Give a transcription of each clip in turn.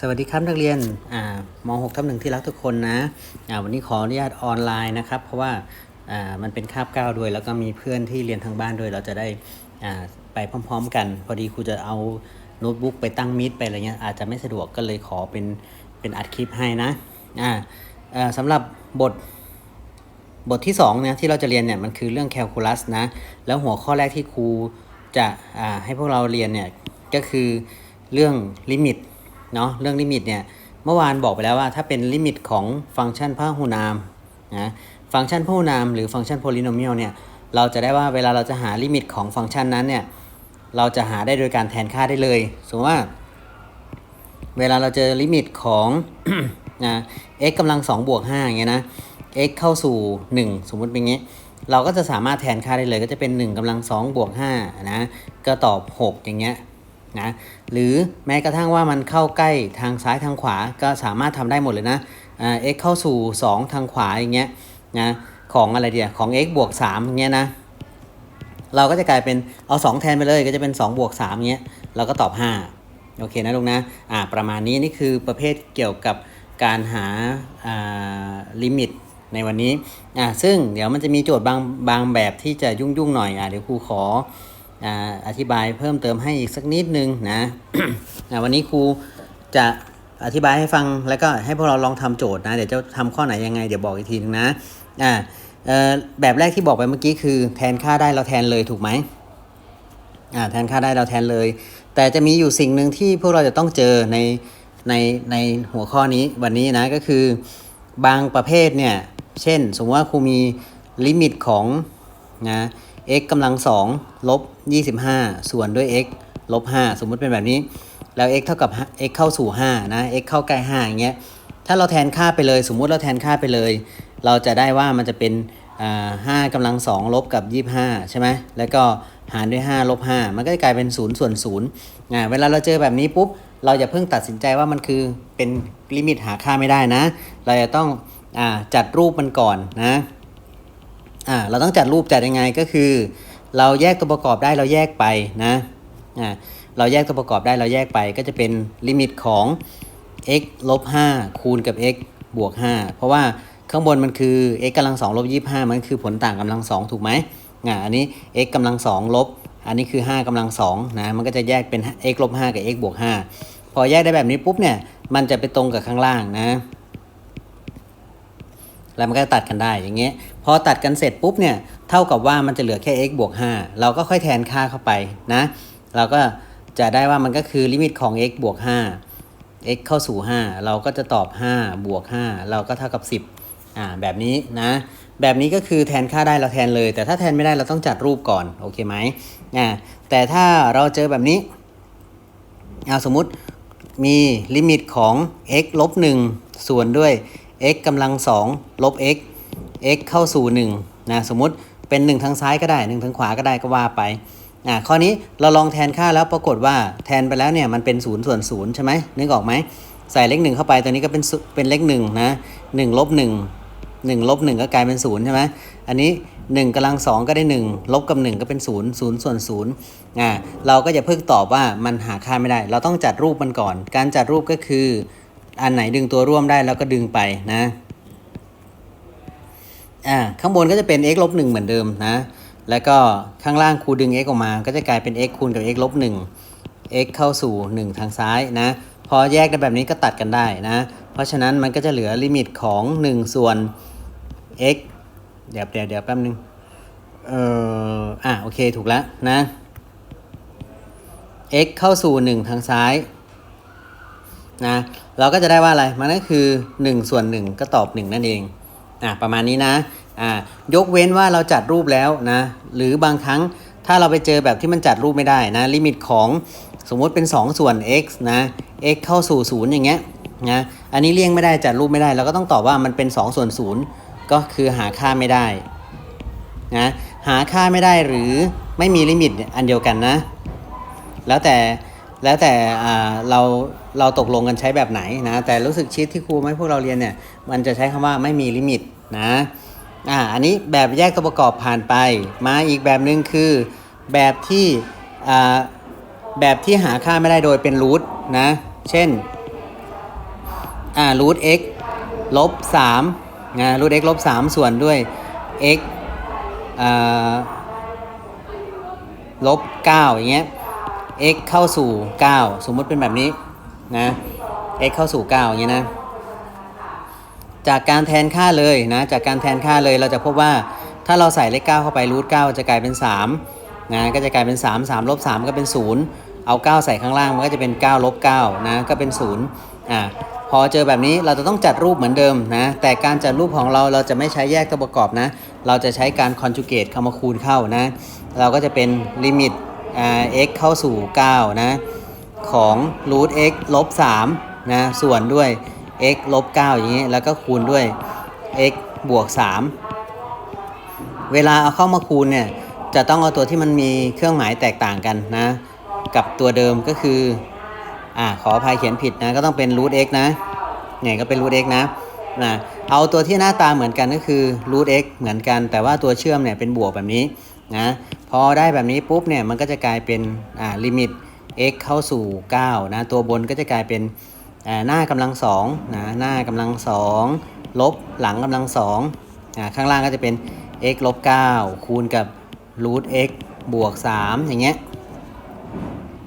สวัสดีครับนักเรียนม 6 ทับหนึ่งที่รักทุกคนนะวันนี้ขออนุญาตออนไลน์นะครับ เพราะว่ามันเป็นคาบเก้าด้วย แล้วก็มีเพื่อนที่เรียนทางบ้านด้วย เราจะได้ไปพร้อม ๆ กัน พอดีครูจะเอาโน้ตบุ๊กไปตั้งมิดไปอะไรเงี้ยอาจจะไม่สะดวกก็เลยขอเป็นเป็นอัดคลิปให้นะอ่าอ่าสำหรับบทบทที่2เนี่ยที่เราจะเรียนเนี่ยมันคือเรื่องแคลคูลัสนะ แล้วหัวข้อแรกที่ครูจะให้พวกเราเรียนเนี่ยก็คือเรื่องลิมิต เนาะเรื่องลิมิตเนี่ยเมื่อวานบอกไปแล้วว่าถ้าเป็นลิมิตของฟังก์ชันพหูนามนะฟังก์ชันพหูนามหรือฟังก์ชันโพลิโนเมียลเนี่ยเราจะได้ว่าเวลาเราจะหาลิมิตของฟังก์ชันนั้นเนี่ยเราจะหาได้โดยการแทนค่าได้เลย สมมติว่า เวลาเราเจอลิมิตของนะ x กำลัง2บวก5อย่างเงี้ยนะ x เข้าสู่ 1 สมมุติเป็นอย่างงี้ เราก็จะสามารถแทนค่าได้เลยก็จะเป็น 1กำลัง2บวก5นะ ก็ตอบ 6 อย่างเงี้ย นะหรือแม้กระทั่งว่ามันเข้าใกล้ทางซ้ายทางขวาก็สามารถทำได้หมดเลยนะอ่า x เข้าสู่ 2 ทางขวาอย่างเงี้ยนะของอะไรเดียของ x บวก3อย่างเงี้ยนะเราก็จะกลายเป็นเอา 2 แทนไปเลยก็จะเป็น2บวก3อย่างเงี้ยเราก็ตอบ 5 โอเคนะลูกนะอ่าประมาณนี้นี่คือประเภทเกี่ยวกับการหาอ่าลิมิตในวันนี้อ่าซึ่งเดี๋ยวมันจะมีโจทย์บางบางแบบที่จะยุ่งยุ่งๆหน่อยอ่าเดี๋ยวครูขอ อ่าอธิบายเพิ่มเติมให้อีกสักนิดนึงนะอ่าวันนี้ครูจะอธิบายให้ฟังแล้วก็ให้พวกเราลองทำโจทย์นะ เดี๋ยวจะทำข้อไหนยังไงเดี๋ยวบอกอีกทีนึงนะอ่าเอ่อแบบแรกที่บอกไปเมื่อกี้คือแทนค่าได้เราแทนเลยถูกไหมอ่าแทนค่าได้เราแทนเลย แต่จะมีอยู่สิ่งหนึ่งที่พวกเราจะต้องเจอในในในหัวข้อนี้วันนี้นะก็คือบางประเภทเนี่ย เช่น สมมติว่าครูมีลิมิตของนะ x กำลังสองลบ25ส่วนด้วย x ลบ5สมมุติเป็นแบบนี้ แล้ว x เท่ากับ x เข้าสู่5นะ x เข้าใกล้5อย่างเงี้ยถ้าเราแทนค่าไปเลย สมมุติเราแทนค่าไปเลย เราจะได้ว่ามันจะเป็นอ่าห้ากำลังสองลบกับ25ใช่ไหมแล้วก็หารด้วย5ลบ5มันก็จะกลายเป็น0ส่วน0อ่าเวลาเราเจอแบบนี้ปุ๊บเราอย่าเพิ่งตัดสินใจว่ามันคือเป็นลิมิตหาค่าไม่ได้นะ เราจะต้องอ่าจัดรูปมันก่อนนะ อ่าเราต้องจัดรูปจัดยังไงก็คือ เราแยกตัวประกอบได้เราแยกไปนะอ่าเราแยกตัวประกอบได้เราแยกไปก็จะเป็นลิมิตของ x ลบ5คูณกับ x บวก 5 เพราะว่าข้างบนมันคือ x กำลัง2ลบ25มันคือผลต่างกำลัง2ถูกไหมอ่าอันนี้ x กำลัง2ลบ อันนี้คือ 5กำลัง2นะ มันก็จะแยกเป็น x ลบ5กับ x บวก5พอแยกได้แบบนี้ปุ๊บเนี่ย มันจะไปตรงกับข้างล่างนะ แล้วมันก็ตัดกันได้อย่างเงี้ยพอตัดกันเสร็จปุ๊บเนี่ยเท่ากับว่ามันจะเหลือแค่ x บวก5เราก็ค่อยแทนค่าเข้าไปนะ เราก็จะได้ว่ามันก็คือลิมิตของ x บวก5 x เข้าสู่ 5 เราก็จะตอบ 5 บวก 5 เราก็เท่ากับ 10อ่าแบบนี้นะ แบบนี้ก็คือแทนค่าได้เราแทนเลย แต่ถ้าแทนไม่ได้เราต้องจัดรูปก่อนโอเคไหมอ่าแต่ถ้าเราเจอแบบนี้เอาสมมุติมีลิมิตของ x ลบ1ส่วนด้วย x กำลัง2ลบ x x เข้าสู่1นะสมมุติเป็น 1 ทางซ้ายก็ได้ 1 ทางขวาก็ได้ก็ว่าไปอ่าข้อนี้เราลองแทนค่าแล้วปรากฏว่าแทนไปแล้วเนี่ยมันเป็น0ส่วน0ใช่ไหมนึกออกไหมใส่เลข1เข้าไปตัวนี้ก็เป็นเป็นเลข1นะ1ลบ1 1ลบ1ก็กลายเป็น0ใช่ไหมอันนี้1กำลัง2ก็ได้1ลบกับ1ก็เป็น0 0ส่วน0อ่าเราก็จะเพิ่งตอบว่ามันหาค่าไม่ได้ เราต้องจัดรูปมันก่อน การจัดรูปก็คือ อันไหนดึงตัวร่วมได้แล้วก็ดึงไปนะอ่าข้างบนก็จะเป็น x ลบ1เหมือนเดิมนะ แล้วก็ข้างล่างครูดึง x ออกมา ก็จะกลายเป็น x คูณกับ x ลบ1 x เข้าสู่ 1 ทางซ้ายนะ พอแยกได้แบบนี้ก็ตัดกันได้นะ เพราะฉะนั้นมันก็จะเหลือลิมิตของ 1 ส่วน x เดี๋ยวเดี๋ยวเดี๋ยวแป๊บนึงเอ่ออะโอเคถูกแล้วนะ x เข้าสู่ 1 ทางซ้าย นะเราก็จะได้ว่าอะไรมันก็คือ 1 ส่วน 1 ก็ตอบ 1 นั่นเองอะประมาณนี้นะอ่ายกเว้นว่าเราจัดรูปแล้วนะหรือบางครั้งถ้าเราไปเจอแบบที่มันจัดรูปไม่ได้นะลิมิตของสมมติเป็น 2 ส่วน x นะ x เข้าสู่ 0 อย่างเงี้ยนะอันนี้เลี่ยงไม่ได้จัดรูปไม่ได้ เราก็ต้องตอบว่ามันเป็น 2 ส่วน 0 ก็คือหาค่าไม่ได้นะหาค่าไม่ได้หรือไม่มีลิมิตอันเดียวกันนะ แล้วแต่ แล้วแต่เราเราตกลงกันใช้แบบไหนนะ แต่รู้สึกชีตที่ครูให้พวกเราเรียนเนี่ย มันจะใช้คำว่าไม่มีลิมิตนะอ่าอันนี้แบบแยกตัวประกอบผ่านไป มาอีกแบบหนึ่งคือแบบที่อ่าแบบที่หาค่าไม่ได้โดยเป็นรูทนะ เช่นอ่ารูท x ลบสามนะรูท x ลบสามส่วนด้วย x อ่าลบเก้าอย่างเงี้ย x เข้าสู่ 9 สมมติเป็นแบบนี้นะ x เข้าสู่ 9 อย่างเงี้ยนะ จากการแทนค่าเลยนะ จากการแทนค่าเลยเราจะพบว่าถ้าเราใส่เลข 9 เข้าไปรูท9จะกลายเป็น3นะ ก็จะกลายเป็น 3 3ลบ3ก็เป็น 0 เอา 9 ใส่ข้างล่างมันก็จะเป็น9ลบ9นะ ก็เป็น 0อ่าพอเจอแบบนี้เราจะต้องจัดรูปเหมือนเดิมนะ แต่การจัดรูปของเราเราจะไม่ใช้แยกตัวประกอบนะ เราจะใช้การคอนจูเกตเข้ามาคูณเข้านะ เราก็จะเป็นลิมิต x เข้าสู่ 9 นะ ของ root x ลบ3นะ ส่วนด้วย x ลบ9อย่างนี้ แล้วก็คูณด้วย x บวก 3 เวลาเอาเข้ามาคูณเนี่ย จะต้องเอาตัวที่มันมีเครื่องหมายแตกต่างกันนะ กับตัวเดิมก็คือ อ่า ขออภัยเขียนผิดนะ ก็ต้องเป็น root x นะเนี่ยก็เป็น root x นะนะเอาตัวที่หน้าตาเหมือนกันก็คือ root x เหมือนกัน แต่ว่าตัวเชื่อมเนี่ยเป็นบวกแบบนี้นะ อได้แบบนี้ปุ๊บเนี่ยมันก็จะกลายเป็นอ่าลิมิต x เข้าสู่ 9 นะ ตัวบนก็จะกลายเป็นอ่าหน้ากำลังสองนะหน้ากำลังสองลบหลังกำลังสองอ่าข้างล่างก็จะเป็น x ลบ9คูณกับ root x บวก 3 อย่างเงี้ย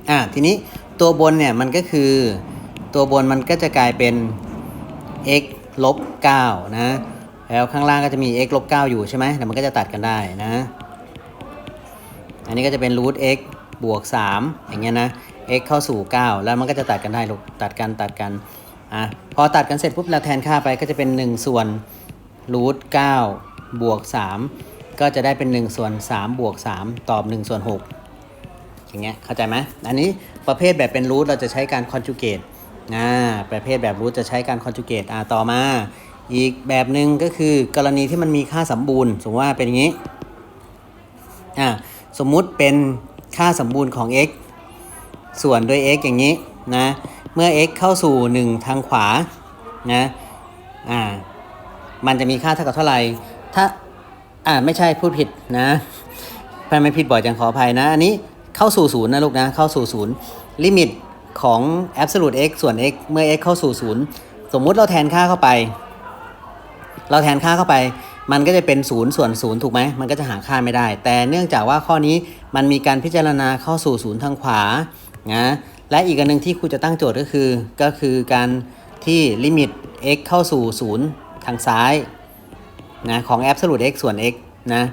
อ่าทีนี้ตัวบนเนี่ยมันก็คือตัวบนมันก็จะกลายเป็น x ลบ9นะแล้วข้างล่างก็จะมี x ลบ9อยู่ใช่ไหมแต่มันก็จะตัดกันได้นะ อันนี้ก็จะเป็น root x บวก 3 อย่างเงี้ยนะ x เข้าสู่ 9 แล้วมันก็จะตัดกันได้ลูก ตัดกันตัดกันอะพอตัดกันเสร็จปุ๊บเราแทนค่าไปก็จะเป็น 1 ส่วน root 9บวก 3 ก็จะได้เป็น 1 ส่วน3บวก 3 ตอบ 1 ส่วน 6 อย่างเงี้ยเข้าใจไหมอันนี้ประเภทแบบเป็น root เราจะใช้การ conjugate อ่าประเภทแบบ root จะใช้การ conjugate อ่าต่อมา อีกแบบหนึ่งก็คือกรณีที่มันมีค่าสมบูรณ์ สมมติว่าเป็นอย่างนี้อ่า สมมุติเป็นค่าสมบูรณ์ของ x ส่วนด้วย x อย่างนี้นะเมื่อ x เข้าสู่ 1 ทางขวานะอ่ามันจะมีค่าเท่ากับเท่าไหร่ ถ้าอ่าไม่ใช่พูดผิดนะไปไม่ผิดบ่อยจังขออภัยนะ อันนี้เข้าสู่ศูนย์นะลูกนะ เข้าสู่ศูนย์ลิมิตของ absolute x ส่วน x เมื่อ x เข้าสู่ศูนย์สมมุติเราแทนค่าเข้าไป เราแทนค่าเข้าไป มันก็จะเป็น0ส่วน0ถูกไหมมันก็จะหาค่าไม่ได้ แต่เนื่องจากว่าข้อนี้มันมีการพิจารณาเข้าสู่ศูนย์ทางขวานะและอีกอันหนึ่งที่ครูจะตั้งโจทย์ก็คือ ก็คือการที่ลิมิต x เข้าสู่ศูนย์ทางซ้ายนะของ absolute x ส่วน x นะ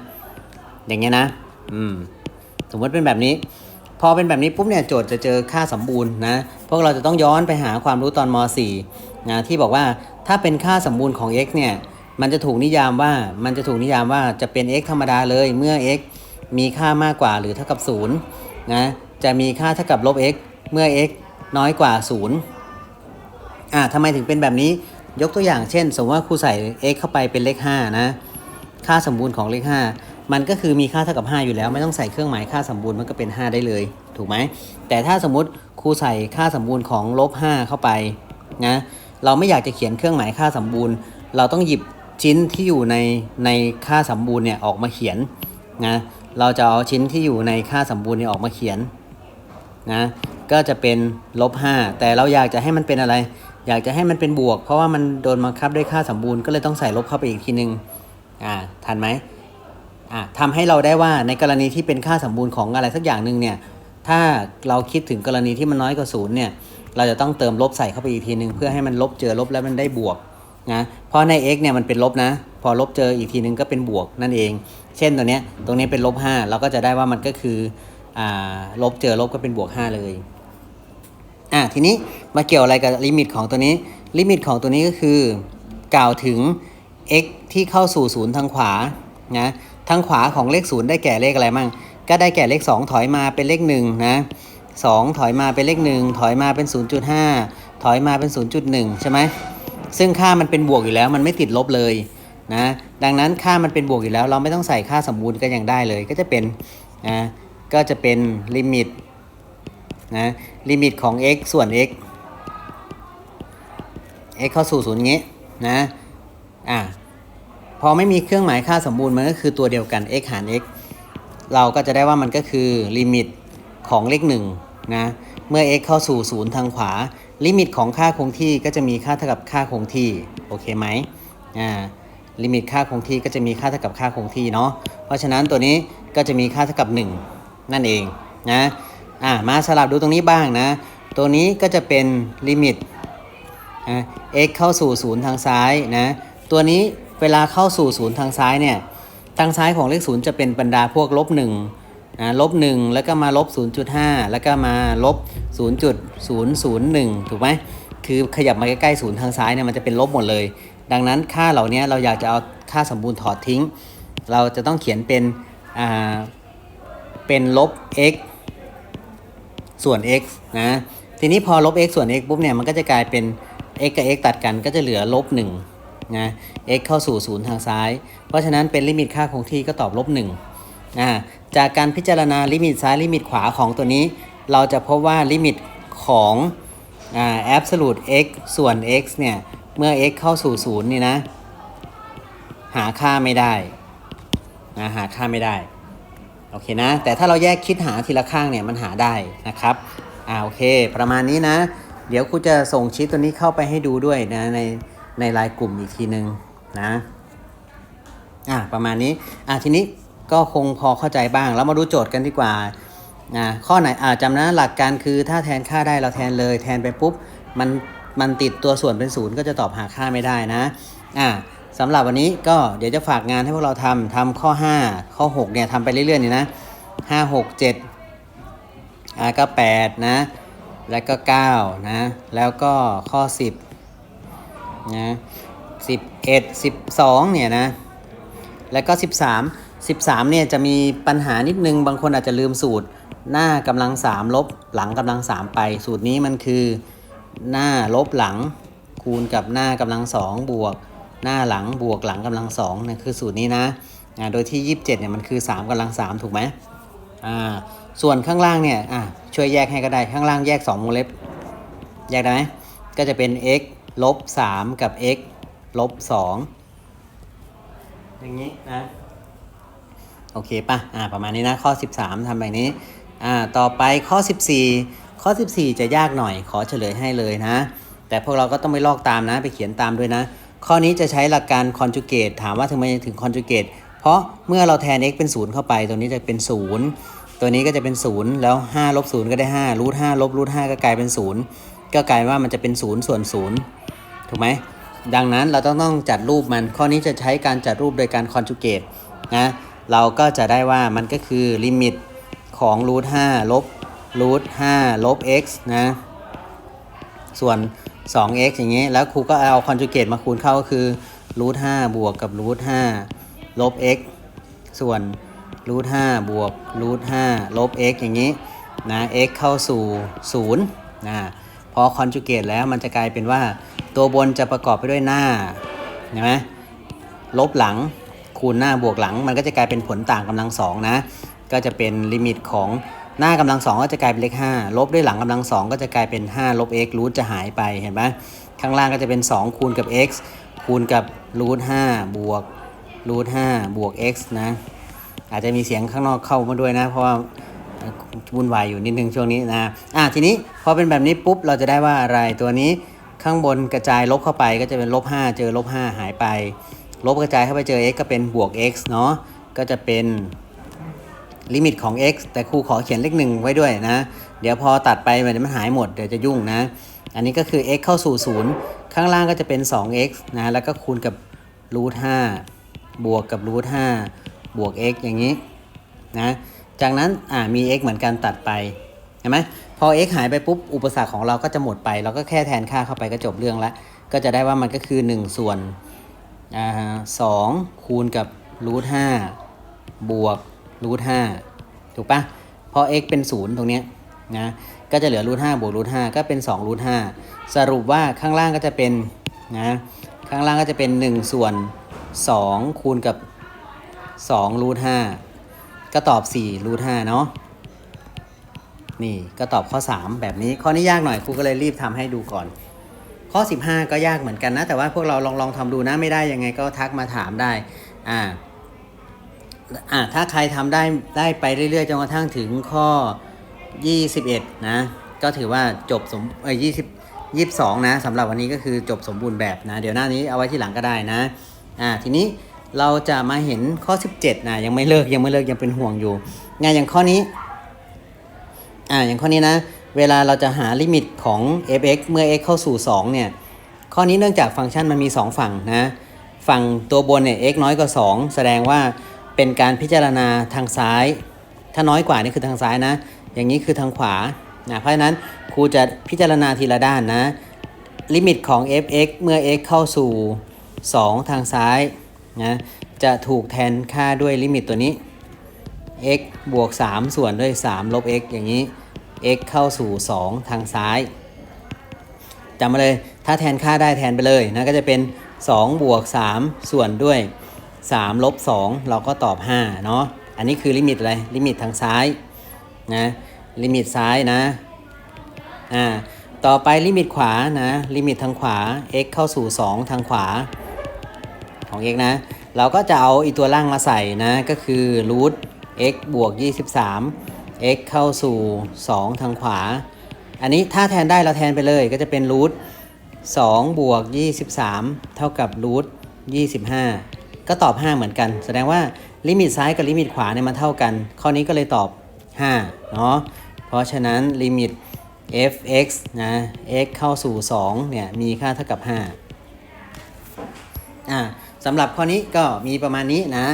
อย่างเงี้ยนะอืมสมมติเป็นแบบนี้ พอเป็นแบบนี้ปุ๊บเนี่ยโจทย์จะเจอค่าสมบูรณ์นะพวกเราจะต้องย้อนไปหาความรู้ตอนม .4 นะที่บอกว่าถ้าเป็นค่าสมบูรณ์ของ x เนี่ย มันจะถูกนิยามว่ามันจะถูกนิยามว่าจะเป็น x ธรรมดาเลยเมื่อ x มีค่ามากกว่าหรือเท่ากับ0นะจะมีค่าเท่ากับลบ x เมื่อ x น้อยกว่า0อ่าทำไมถึงเป็นแบบนี้ยกตัวอย่างเช่น สมมติว่าครูใส่ x เข้าไปเป็นเลข5นะค่าสมบูรณ์ของเลข 5 มันก็คือมีค่าเท่ากับ 5 อยู่แล้ว ไม่ต้องใส่เครื่องหมายค่าสมบูรณ์มันก็เป็น 5 ได้เลย ถูกไหมแต่ถ้าสมมติครูใส่ค่าสมบูรณ์ของลบ5เข้าไปนะเราไม่อยากจะเขียนเครื่องหมายค่าสมบูรณ์ เราต้องหยิบ ชิ้นที่อยู่ในในค่าสมบูรณ์เนี่ยออกมาเขียนนะเราจะเอาชิ้นที่อยู่ในค่าสมบูรณ์เนี่ยออกมาเขียนนะก็จะเป็นลบ5แต่เราอยากจะให้มันเป็นอะไร อยากจะให้มันเป็นบวก เพราะว่ามันโดนบังคับด้วยค่าสมบูรณ์ก็เลยต้องใส่ลบเข้าไปอีกทีนึงอ่าทันไหมอ่าทำให้เราได้ว่าในกรณีที่เป็นค่าสมบูรณ์ของอะไรสักอย่างหนึ่งเนี่ยถ้าเราคิดถึงกรณีที่มันน้อยกว่าศูนย์เนี่ยเราจะต้องเติมลบใส่เข้าไปอีกทีนึงเพื่อให้มันลบเจอลบแล้วมันได้บวก นะเพราะใน x เนี่ยมันเป็นลบนะ พอลบเจออีกทีนึงก็เป็นบวกนั่นเอง เช่นตัวเนี้ยตรงนี้เป็นลบ5เราก็จะได้ว่ามันก็คืออ่าลบเจอลบก็เป็นบวก 5 เลยอะทีนี้มาเกี่ยวอะไรกับลิมิตของตัวนี้ ลิมิตของตัวนี้ก็คือกล่าวถึง x ที่เข้าสู่ศูนย์ทางขวานะทางขวาของเลขศูนย์ได้แก่เลขอะไรมั่งก็ได้แก่เลข 2 ถอยมาเป็นเลข1นะ2ถอยมาเป็นเลข 1 ถอยมาเป็น 0.5 ถอยมาเป็น 0.1 ใช่ไหม ซึ่งค่ามันเป็นบวกอยู่แล้ว มันไม่ติดลบเลยนะดังนั้นค่ามันเป็นบวกอยู่แล้ว เราไม่ต้องใส่ค่าสมบูรณ์ก็ยังได้เลย ก็จะเป็นนะก็จะเป็นลิมิตนะลิมิตของ x ส่วน x x เข้าสู่ศูนย์งี้นะอ่าพอไม่มีเครื่องหมายค่าสมบูรณ์มันก็คือตัวเดียวกัน x หาร x เราก็จะได้ว่ามันก็คือลิมิตของเลขหนึ่งนะ เมื่อ x เข้าสู่ศูนย์ทางขวา ลิมิตของค่าคงที่ก็จะมีค่าเท่ากับค่าคงที่ โอเคไหมอ่า ลิมิตค่าคงที่ก็จะมีค่าเท่ากับค่าคงที่เนาะ เพราะฉะนั้นตัวนี้ก็จะมีค่าเท่ากับ 1 นั่นเองนะ อ่า มาสลับดูตรงนี้บ้างนะ ตัวนี้ก็จะเป็นลิมิตอะ x เข้าสู่ศูนย์ทางซ้ายนะ ตัวนี้เวลาเข้าสู่ศูนย์ทางซ้ายเนี่ย ทางซ้ายของเลขศูนย์จะเป็นบรรดาพวกลบหนึ่งนะ ลบหนึ่งแล้วก็มาลบ 0.5 แล้วก็มาลบ 0.001 ถูกไหมคือขยับมาใกล้ๆศูนย์ทางซ้ายเนี่ยมันจะเป็นลบหมดเลย ดังนั้นค่าเหล่านี้เราอยากจะเอาค่าสมบูรณ์ถอดทิ้ง เราจะต้องเขียนเป็นอ่าเป็นลบ x ส่วน x นะ ทีนี้พอลบ x ส่วน x ปุ๊บเนี่ยมันก็จะกลายเป็น x กับ x ตัดกันก็จะเหลือลบ1นะ x เข้าสู่ศูนย์ทางซ้าย เพราะฉะนั้นเป็นลิมิตค่าคงที่ก็ตอบลบ1นะ จากการพิจารณาลิมิตซ้ายลิมิตขวาของตัวนี้ เราจะพบว่าลิมิตของอ่า absolute x ส่วน x เนี่ย เมื่อ x เข้าสู่ศูนย์นี่นะ หาค่าไม่ได้นะหาค่าไม่ได้ โอเคนะ แต่ถ้าเราแยกคิดหาทีละข้างเนี่ย มันหาได้นะครับอ่าโอเค ประมาณนี้นะ เดี๋ยวครูจะส่งชีตตัวนี้เข้าไปให้ดูด้วยนะในในไลน์กลุ่มอีกทีหนึ่งนะอ่าประมาณนี้อ่าทีนี้ ก็คงพอเข้าใจบ้าง แล้วมาดูโจทย์กันดีกว่าข้อไหนอ่าจำนะหลักการคือถ้าแทนค่าได้เราแทนเลยแทนไปปุ๊บมันมันติดตัวส่วนเป็นศูนย์ก็จะตอบหาค่าไม่ได้นะอ่าสำหรับวันนี้ก็เดี๋ยวจะฝากงานให้พวกเราทำทำข้อ 5 ข้อ 6 เนี่ยทำไปเรื่อยๆนี่นะ 5 6 7อ่าก็8นะ แล้วก็ 9 นะ แล้วก็ข้อ 10นะ11 12 เนี่ยนะ แล้วก็ 13 13เนี่ยจะมีปัญหานิดนึง บางคนอาจจะลืมสูตร หน้ากำลัง 3 ลบหลังกำลัง 3 ไป สูตรนี้มันคือ หน้าลบหลัง คูณกับหน้ากำลัง 2 บวก หน้าหลังบวกหลังกำลัง2นะคือสูตรนี้นะอ่าโดยที่ 27เนี่ยมันคือ 3กำลัง 3 ถูกไหมอ่าส่วนข้างล่างเนี่ยอะช่วยแยกให้ก็ได้ข้างล่างแยก2วงเล็บ แยกได้ไหมก็จะเป็น x ลบ3กับ x ลบ2อย่างนี้นะ โอเคป่ะอ่าประมาณนี้นะข้อ 13ทำแบบนี้อ่าต่อไปข้อ 14 ข้อ 14 จะยากหน่อยขอเฉลยให้เลยนะ แต่พวกเราก็ต้องไปลอกตามนะ ไปเขียนตามด้วยนะ ข้อนี้จะใช้หลักการคอนจูเกตถามว่าทำไมถึงคอนจูเกตเพราะเมื่อเราแทน x เป็น 0 เข้าไป ตัวนี้จะเป็น 0 ตัวนี้ก็จะเป็น 0 แล้ว5ลบ0ก็ได้5รูท5ลบรูท5ก็กลายเป็น 0 ก็กลายว่ามันจะเป็น 0 ส่วน 0 ถูกไหมดังนั้นเราต้องต้องจัดรูปมัน ข้อนี้จะใช้การจัดรูปโดยการคอนจูเกตนะ เราก็จะได้ว่ามันก็คือลิมิตของรูท5ลบรูท5ลบ x นะ ส่วน 2x อย่างนี้แล้วครูก็เอาคอนจูเกตมาคูณเข้าก็คือรูท5บวกกับรูท5ลบ x ส่วนรูท5บวกรูท5ลบ x อย่างนี้นะ x เข้าสู่0นะพอคอนจูเกตแล้วมันจะกลายเป็นว่า ตัวบนจะประกอบไปด้วยหน้าเห็นไหมลบหลัง คูณหน้าบวกหลัง มันก็จะกลายเป็นผลต่างกำลังสองนะ ก็จะเป็นลิมิตของหน้ากำลังสองก็จะกลายเป็นเลข5ลบด้วยหลังกำลังสองก็จะกลายเป็น5ลบ x รูทจะหายไปเห็นไหมข้างล่างก็จะเป็น 2 คูณกับ x คูณกับรูท5บวกรูท5บวก x นะอาจจะมีเสียงข้างนอกเข้ามาด้วยนะ เพราะว่าวุ่นวายอยู่นิดนึงช่วงนี้นะอะทีนี้พอเป็นแบบนี้ปุ๊บเราจะได้ว่าอะไรตัวนี้ข้างบนกระจายลบเข้าไปก็จะเป็นลบ5เจอลบ5หายไป ลบกระจายเข้าไปเจอ x ก็เป็นบวก x เนาะก็จะเป็นลิมิตของ x แต่ครูขอเขียนเลขหนึ่งไว้ด้วยนะ เดี๋ยวพอตัดไปมันมันหายหมดเดี๋ยวจะยุ่งนะ อันนี้ก็คือ x เข้าสู่ 0 ข้างล่างก็จะเป็น 2x นะแล้วก็คูณกับรูท5บวกกับรูท5บวก x อย่างนี้นะจากนั้นอ่ามี x เหมือนกันตัดไปเห็นไหมพอ x หายไปปุ๊บอุปสรรคของเราก็จะหมดไป เราก็แค่แทนค่าเข้าไปก็จบเรื่องละก็จะได้ว่ามันก็คือ 1 ส่วน อ่าสองคูณกับรูทห้าบวกรูทห้าถูกปะเพราะ x เป็นศูนย์ตรงเนี้ยนะก็จะเหลือรูทห้าบวกรูทห้าก็เป็น2รูทห้าสรุปว่าข้างล่างก็จะเป็นนะข้างล่างก็จะเป็น 1 ส่วน 2 คูณกับ2รูทห้าก็ตอบ4รูทห้าเนาะนี่ก็ตอบข้อ 3 แบบนี้ข้อนี้ยากหน่อยครูก็เลยรีบทำให้ดูก่อน ข้อ 15 ก็ยากเหมือนกันนะ แต่ว่าพวกเราลองลองทำดูนะไม่ได้ยังไงก็ทักมาถามได้อ่าอ่าถ้าใครทำได้ได้ไปเรื่อยๆจนกระทั่งถึงข้อ 21 นะ ก็ถือว่าจบสมเออ20 22 นะสำหรับวันนี้ก็คือจบสมบูรณ์แบบนะ เดี๋ยวหน้านี้เอาไว้ที่หลังก็ได้นะอ่าทีนี้เราจะมาเห็นข้อ 17 นะยังไม่เลิกยังไม่เลิกยังเป็นห่วงอยู่งานอย่างข้อนี้อ่าอย่างข้อนี้นะ เวลาเราจะหาลิมิตของ f(x) เมื่อ x เข้าสู่ 2 เนี่ย ข้อนี้เนื่องจากฟังก์ชันมันมี 2 ฝั่งนะ ฝั่งตัวบนเนี่ย x น้อยกว่า 2 แสดงว่าเป็นการพิจารณาทางซ้าย ถ้าน้อยกว่านี่คือทางซ้ายนะ อย่างนี้คือทางขวา นะ เพราะฉะนั้นครูจะพิจารณาทีละด้านนะ ลิมิตของ f(x) เมื่อ x เข้าสู่ 2 ทางซ้ายนะ จะถูกแทนค่าด้วยลิมิตตัวนี้ x บวก 3 ส่วนด้วย 3 ลบ x อย่างนี้ x เข้าสู่ 2 ทางซ้ายจำมาเลย ถ้าแทนค่าได้แทนไปเลยนะก็จะเป็น 2 บวก 3 ส่วนด้วย 3 ลบ 2 เราก็ตอบ 5 เนาะอันนี้คือลิมิตอะไร ลิมิตทางซ้ายนะลิมิตซ้ายนะอ่าต่อไปลิมิตขวานะลิมิตทางขวา x เข้าสู่ 2 ทางขวาของ x นะ เราก็จะเอาอีตัวล่างมาใส่นะ ก็คือ root x บวก 23 x เข้าสู่ 2 ทางขวา อันนี้ถ้าแทนได้เราแทนไปเลยก็จะเป็น root 2บวก23 เท่ากับ root 25 ก็ตอบ 5 เหมือนกัน แสดงว่าลิมิตซ้ายกับลิมิตขวาเนี่ยมันเท่ากัน ข้อนี้ก็เลยตอบ 5 เนาะเพราะฉะนั้นลิมิต f(x) นะ x เข้าสู่ 2 เนี่ย มีค่าเท่ากับ 5 อ่าสำหรับข้อนี้ก็มีประมาณนี้นะ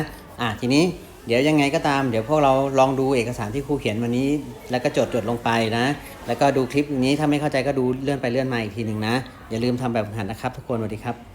อ่าทีนี้ เดี๋ยวยังไงก็ตาม เดี๋ยวพวกเราลองดูเอกสารที่ครูเขียนวันนี้ แล้วก็จดจดลงไปนะ แล้วก็ดูคลิปนี้ถ้าไม่เข้าใจก็ดูเลื่อนไปเลื่อนมาอีกทีหนึ่งนะ อย่าลืมทำแบบฝึกหัดนะครับทุกคนสวัสดีครับ